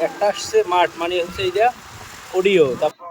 একটা আসছে মাঠ মানে হচ্ছে এই যে অডিও। তারপর